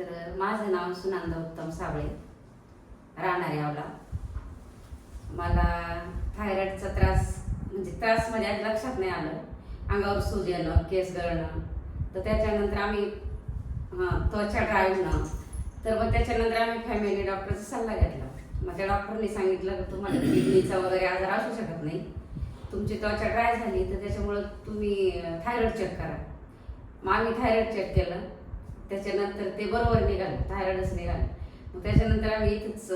तर माझं नाव सुनंदा उत्तम साबळे. राहणार यावला मला थायरॉइडचा त्रास म्हणजे त्रास म्हणजे आज लक्षात नाही आलं. अंगावर सूज येणं केस गळणं. तर त्याच्यानंतर आम्ही हां त्वचा ड्राय तर मग त्याच्यानंतर आम्ही फॅमिली डॉक्टरचा सल्ला घेतला. मग त्या डॉक्टरनी सांगितलं की तुम्हाला किडनीचा वगैरे आजार असू शकत नाही. तुमची त्वचा ड्राय झाली तर त्याच्यामुळं तुम्ही थायरॉइड चेक करा. मग आम्ही थायरॉइड चेक केलं. त्याच्यानंतर ते बरोबर निघालं थायरॉइडच निघालं. मग त्याच्यानंतर आम्ही इथंच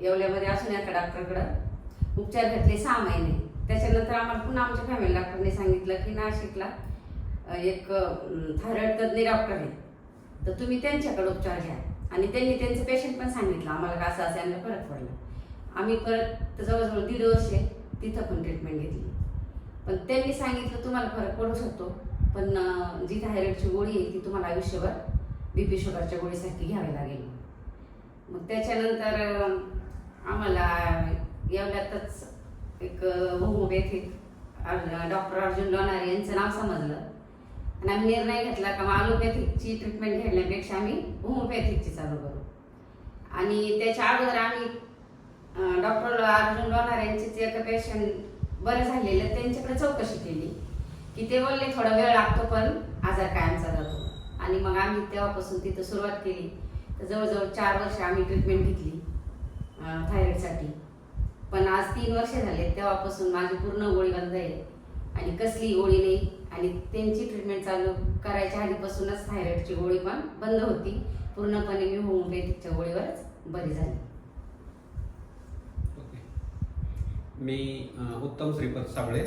येवल्यामध्ये असून एका डॉक्टरकडं उपचार घेतले सहा महिने. त्याच्यानंतर आम्हाला पुन्हा आमच्या फॅमिली डॉक्टरने सांगितलं की नाशिकला एक थायरॉइड तज्ज्ञ डॉक्टर आहे. तर तुम्ही त्यांच्याकडे उपचार घ्या. आणि त्यांनी त्यांचं पेशंट पण सांगितलं आम्हाला का असं असं यांना फरक पडला. आम्ही परत जवळजवळ दीड वर्षे तिथं पण ट्रीटमेंट घेतली. पण त्यांनी सांगितलं तुम्हाला फरक पडू शकतो. पण जी थायरॉइडची गोळी आहे ती तुम्हाला आयुष्यभर बी पी शुगरच्या गोळीसाठी घ्यावी लागेल मग त्याच्यानंतर आम्हाला येवल्यातच एक होमिओपॅथिक डॉक्टर अर्जुन लोणारे यांचं नाव समजलं. आणि आम्ही निर्णय घेतला का मग ॲलोपॅथिकची ट्रीटमेंट घेण्यापेक्षा आम्ही होमोपॅथिकची चालू करू. आणि त्याच्या अगोदर आम्ही डॉक्टर अर्जुन लोणारे यांचेच एक पेशंट बरं झालेलं त्यांच्याकडे चौकशी केली. की ते बोलले थोडा वेळ लागतो पण आजार कायमचा जातो. आणि मग आम्ही तेव्हापासून तिथं सुरुवात केली. तर जवळजवळ चार वर्ष आम्ही ट्रीटमेंट घेतली थायरॉइडसाठी पण आज तीन वर्ष झाले तेव्हापासून माझी पूर्ण गोळी बंद आहे आणि कसली गोळी नाही. आणि त्यांची ट्रीटमेंट चालू करायच्या आधीपासूनच थायरॉइडची गोळी पण बंद होती. पूर्णपणे मी होमिओपॅथिकच्या गोळीवरच बरी झाली. ओके. मी उत्तम श्रीपद साबळे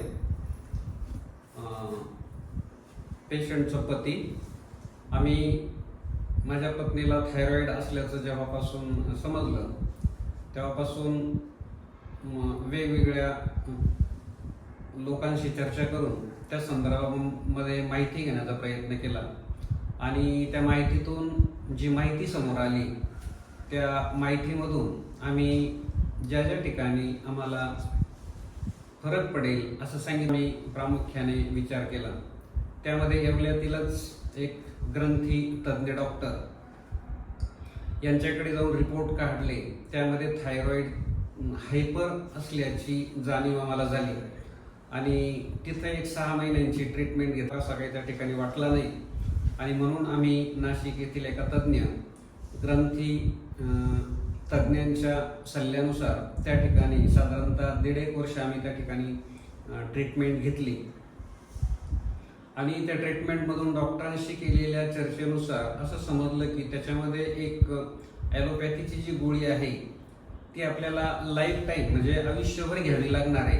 पेशंटचं पती आम्ही माझ्या पत्नीला थायरॉईड असल्याचं जेव्हापासून समजलं तेव्हापासून वेगवेगळ्या लोकांशी चर्चा करून त्या संदर्भामध्ये माहिती घेण्याचा प्रयत्न केला. आणि त्या माहितीतून जी माहिती समोर आली त्या माहितीमधून आम्ही ज्या ज्या ठिकाणी आम्हाला फरक पडेल असं सांगितलं मी प्रामुख्याने विचार केला. त्यामध्ये येवल्यातीलच एक ग्रंथी तज्ज्ञ डॉक्टर यांच्याकडे जाऊन रिपोर्ट काढले. त्यामध्ये थायरॉईड हायपर असल्याची जाणीव आम्हाला झाली. आणि तिथं एक सहा महिन्यांची ट्रीटमेंट घेता असा काही त्या ठिकाणी वाटला नाही. आणि म्हणून आम्ही नाशिक येथील एका तज्ज्ञ ग्रंथी तज्ज्ञांच्या सल्ल्यानुसार त्या ठिकाणी साधारणतः दीड एक वर्ष आम्ही त्या ठिकाणी ट्रीटमेंट घेतली. आणि त्या ट्रीटमेंटमधून डॉक्टरांशी केलेल्या चर्चेनुसार असं समजलं की त्याच्यामध्ये एक ॲलोपॅथीची जी गोळी आहे ती आपल्याला लाईफ टाईम म्हणजे आयुष्यभर घ्यावी लागणार आहे.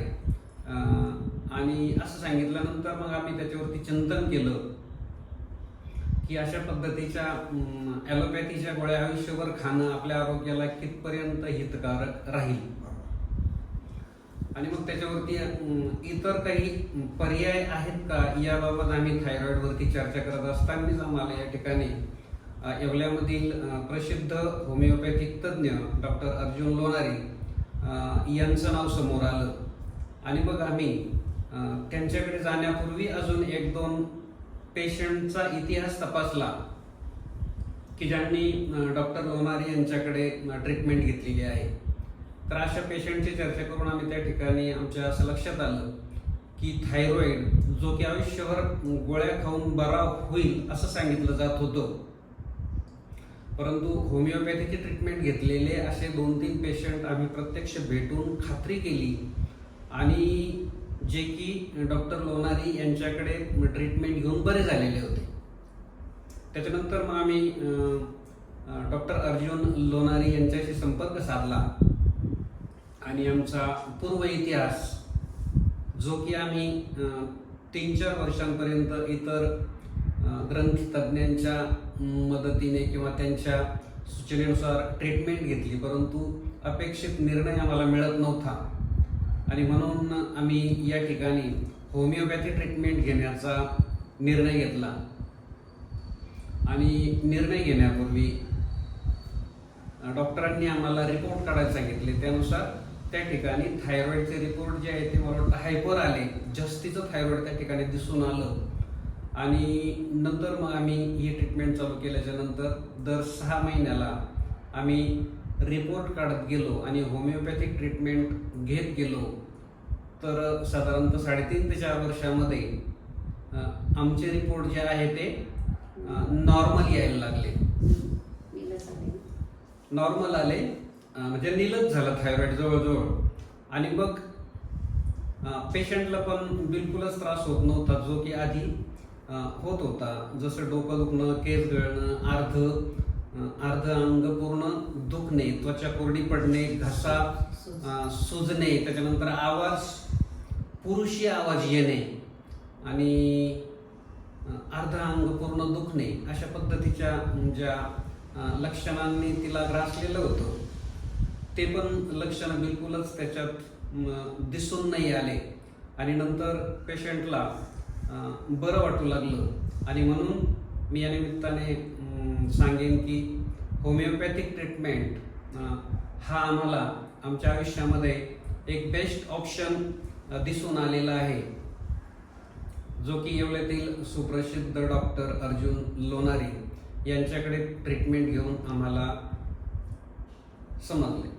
आणि असं सांगितल्यानंतर मग आम्ही त्याच्यावरती चिंतन केलं की अशा पद्धतीच्या ॲलोपॅथीच्या गोळ्या आयुष्यभर खाणं आपल्या आरोग्याला कितपर्यंत हितकारक राहील. आणि मग त्याच्यावरती इतर काही पर्याय आहेत का? याबाबत आम्ही थायरॉईडवरती चर्चा करत असतानाच आम्हाला या ठिकाणी येवल्यामधील प्रसिद्ध होमिओपॅथिक तज्ज्ञ डॉक्टर अर्जुन लोणारी यांचं नाव समोर आलं. आणि मग आम्ही त्यांच्याकडे जाण्यापूर्वी अजून एक दोन पेशंटचा इतिहास तपासला की ज्यांनी डॉक्टर लोणारी यांच्याकडे ट्रीटमेंट घेतलेली आहे. तर अशा पेशंटची चर्चा करून आम्ही त्या ठिकाणी आमच्या असं लक्षात आलं की थायरॉईड जो की आयुष्यभर गोळ्या खाऊन बरा होईल असं सांगितलं जात होतं. परंतु होमिओपॅथीची ट्रीटमेंट घेतलेले असे दोन तीन पेशंट आम्ही प्रत्यक्ष भेटून खात्री केली आणि जे की डॉक्टर लोणारी यांच्याकडे ट्रीटमेंट घेऊन बरे झालेले होते. त्याच्यानंतर मग आम्ही डॉक्टर अर्जुन लोणारी यांच्याशी संपर्क साधला. आणि आमचा पूर्व इतिहास जो की आम्ही तीन चार वर्षांपर्यंत इतर ग्रंथतज्ञांच्या मदतीने किंवा त्यांच्या सूचनेनुसार ट्रीटमेंट घेतली परंतु अपेक्षित निर्णय आम्हाला मिळत नव्हता. आणि म्हणून आम्ही या ठिकाणी होमिओपॅथी ट्रीटमेंट घेण्याचा निर्णय घेतला. आणि निर्णय घेण्यापूर्वी डॉक्टरांनी आम्हाला रिपोर्ट काढायला सांगितले. त्यानुसार त्या ठिकाणी थायरॉइडचे रिपोर्ट जे आहे ते मला वाटतं हायपर आले. जास्तीचं थायरॉइड त्या ठिकाणी दिसून आलं. आणि नंतर मग आम्ही ही ट्रीटमेंट चालू केल्याच्यानंतर दर सहा महिन्याला आम्ही रिपोर्ट काढत गेलो आणि होमिओपॅथिक ट्रीटमेंट घेत गेलो. तर साधारणतः साडेतीन ते चार वर्षामध्ये आमचे रिपोर्ट जे आहे ते नॉर्मल यायला लागले. नॉर्मल आले. म्हणजे नीलच झालं थायरॉईड जवळजवळ. आणि मग पेशंटला पण बिलकुलच त्रास होत नव्हता जो की आधी होत होता. जसं डोकं दुखणं केस गळणं अर्ध अर्ध अंग पूर्ण दुखणे त्वचा कोरडी पडणे घसा सुजणे त्याच्यानंतर आवाज पुरुषी आवाज येणे आणि अर्ध अंग पूर्ण दुखणे अशा पद्धतीच्या ज्या लक्षणांनी तिला ग्रासलेलं होतं. ते पण लक्षणं बिलकुलच त्याच्यात दिसून नाही आले. आणि नंतर पेशंटला बरं वाटू लागलं. आणि म्हणून मी या निमित्ताने सांगेन की होमिओपॅथिक ट्रीटमेंट हा आम्हाला आमच्या आयुष्यामध्ये एक बेस्ट ऑप्शन दिसून आलेला आहे. जो की येवल्यातील सुप्रसिद्ध डॉक्टर अर्जुन लोणारी यांच्याकडे ट्रीटमेंट घेऊन आम्हाला समजले.